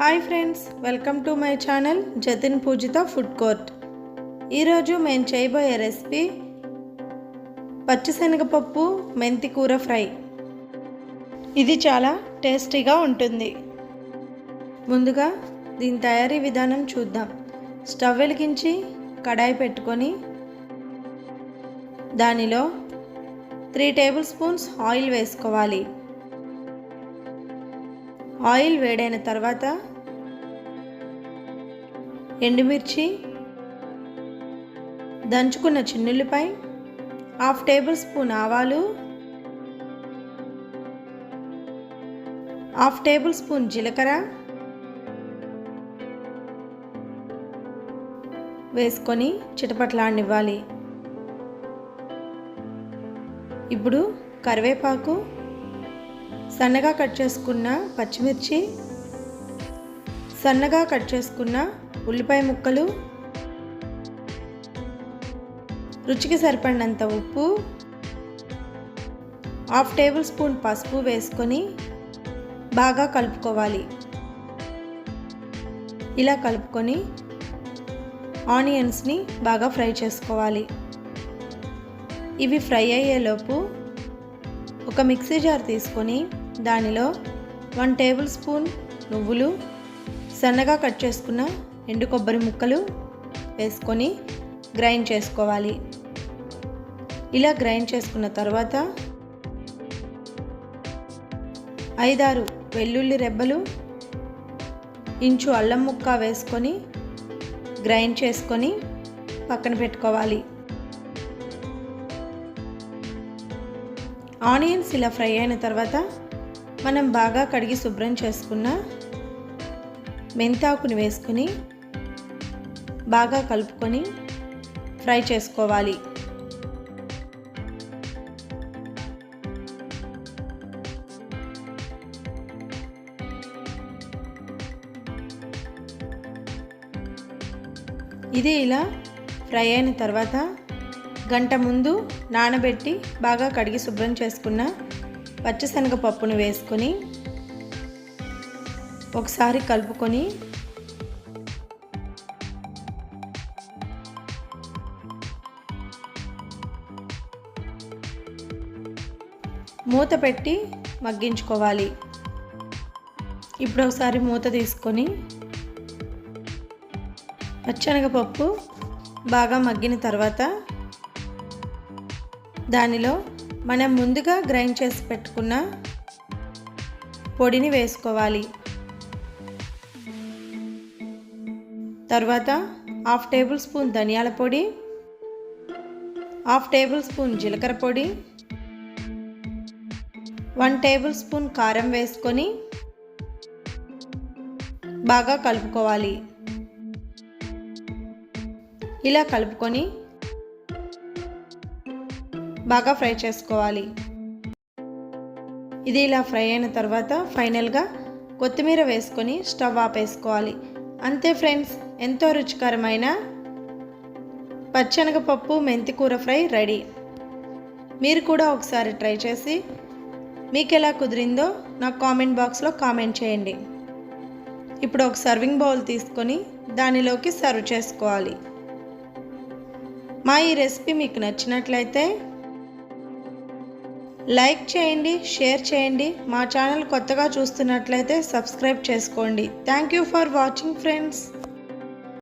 Hi friends welcome to my channel Jatin Pujitha food court. ఈరోజు మేము చేయబోయే recipe పచ్చిశనగపప్పు మెంతి కూర ఫ్రై. ఇది చాలా టేస్టీగా ఉంటుంది. ముందుగా దీని తయారీ విధానం చూద్దాం. స్టవ్ వెలిగించి కడాయి పెట్టుకొని దానిలో త్రీ టేబుల్ స్పూన్స్ ఆయిల్ వేసుకోవాలి. ఆయిల్ వేడైన తర్వాత ఎండుమిర్చి దంచుకున్న చిన్నులపై హాఫ్ టేబుల్ స్పూన్ ఆవాలు హాఫ్ టేబుల్ స్పూన్ జీలకర్ర వేసుకొని చిటపట్లాడినివ్వాలి. ఇప్పుడు కరివేపాకు సన్నగా కట్ చేసుకున్న పచ్చిమిర్చి సన్నగా కట్ చేసుకున్న ఉల్లిపాయ ముక్కలు రుచికి సరిపడినంత ఉప్పు హాఫ్ టేబుల్ స్పూన్ పసుపు వేసుకొని బాగా కలుపుకోవాలి. ఇలా కలుపుకొని ఆనియన్స్ని బాగా ఫ్రై చేసుకోవాలి. ఇవి ఫ్రై అయ్యేలోపు ఒక మిక్సీ జార్ తీసుకొని దానిలో వన్ టేబుల్ స్పూన్ నువ్వులు సన్నగా కట్ చేసుకున్న ఎండు కొబ్బరి ముక్కలు వేసుకొని గ్రైండ్ చేసుకోవాలి. ఇలా గ్రైండ్ చేసుకున్న తర్వాత ఐదారు వెల్లుల్లి రెబ్బలు ఇంచు అల్లం ముక్క వేసుకొని గ్రైండ్ చేసుకొని పక్కన పెట్టుకోవాలి. ఆనియన్స్ ఇలా ఫ్రై అయిన తర్వాత మనం బాగా కడిగి శుభ్రం చేసుకున్న మెంతాకుని వేసుకొని బాగా కలుపుకొని ఫ్రై చేసుకోవాలి. ఇది ఇలా ఫ్రై అయిన తర్వాత గంట ముందు నానబెట్టి బాగా కడిగి శుభ్రం చేసుకున్న పచ్చిశనగపప్పును వేసుకొని ఒకసారి కలుపుకొని మూత పెట్టి మగ్గించుకోవాలి. ఇప్పుడు ఒకసారి మూత తీసుకొని పచ్చనగపప్పు బాగా మగ్గిన తర్వాత దానిలో మనం ముందుగా గ్రైండ్ చేసి పెట్టుకున్న పొడిని వేసుకోవాలి. తర్వాత హాఫ్ టేబుల్ స్పూన్ ధనియాల పొడి హాఫ్ టేబుల్ స్పూన్ జీలకర్ర పొడి వన్ టేబుల్ స్పూన్ కారం వేసుకొని బాగా కలుపుకోవాలి. ఇలా కలుపుకొని బాగా ఫ్రై చేసుకోవాలి. ఇది ఇలా ఫ్రై అయిన తర్వాత ఫైనల్గా కొత్తిమీర వేసుకొని స్టవ్ ఆపేసుకోవాలి అంతే ఫ్రెండ్స్ ఎంతో రుచికరమైన పచ్చనగపప్పు మెంతి కూర ఫ్రై రెడీ. మీరు కూడా ఒకసారి ట్రై చేసి మీకు ఎలా కుదిరిందో నాకు కామెంట్ బాక్స్లో కామెంట్ చేయండి. ఇప్పుడు ఒక సర్వింగ్ బౌల్ తీసుకొని దానిలోకి సర్వ్ చేసుకోవాలి. మా ఈ రెసిపీ మీకు నచ్చినట్లయితే లైక్ చేయండి షేర్ చేయండి. మా ఛానల్ కొత్తగా చూస్తున్నట్లయితే సబ్స్క్రైబ్ చేసుకోండి. Thank you for watching friends.